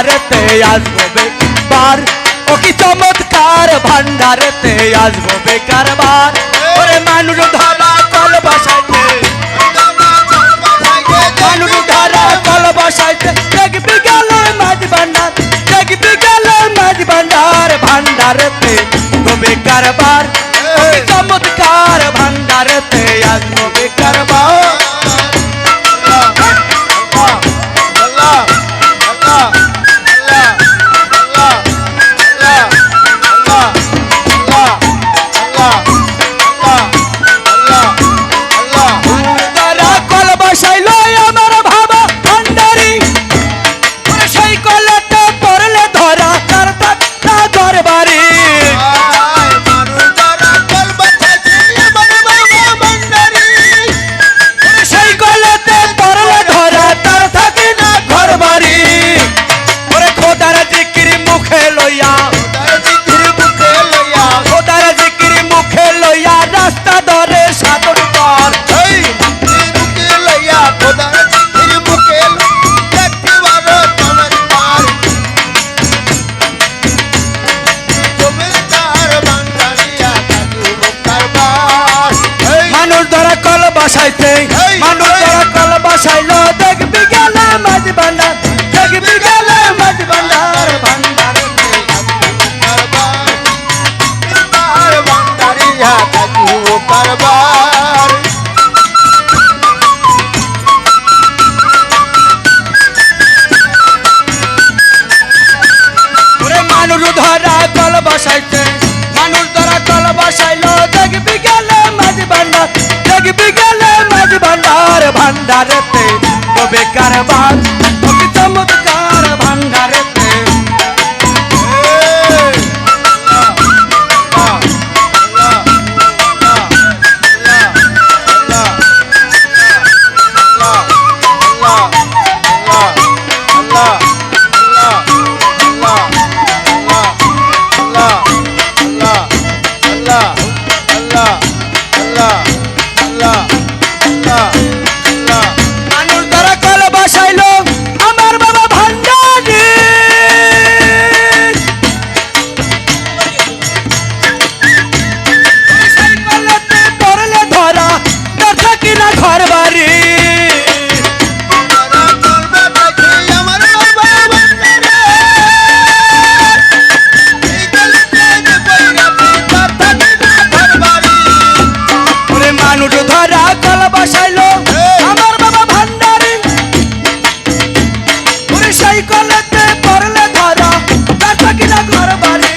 ভান্ডারেতে আসব বেকার ও কি চমৎকার ভান্ডারেতে আসব বেকার বার ওরে মানুষ ধরা কল বসাইতে। মানুষ ধরা কল বসাইতে। দেখবি গেল মাঝ ভান্ডার দেখবি গেল মাঝ ভান্ডার ভান্ডারেতে বেকার বার চমৎকার ভান্ডারেতে আসব বেকার বার বসাইতে মানুষ এই। কল বসাইলো দেখবি গেলে মাঝ ভান্ডার দেখবি গেলে মাঝ ভান্ডার ভান্ডার কারবার মানুষ ধরা কল বসাইতে তো বেকার বার অতি চমৎকার ভান্ডারেতে মানুষ সেই কলেতে পড়লে ধরা। তার থাকি ঘর বাড়ি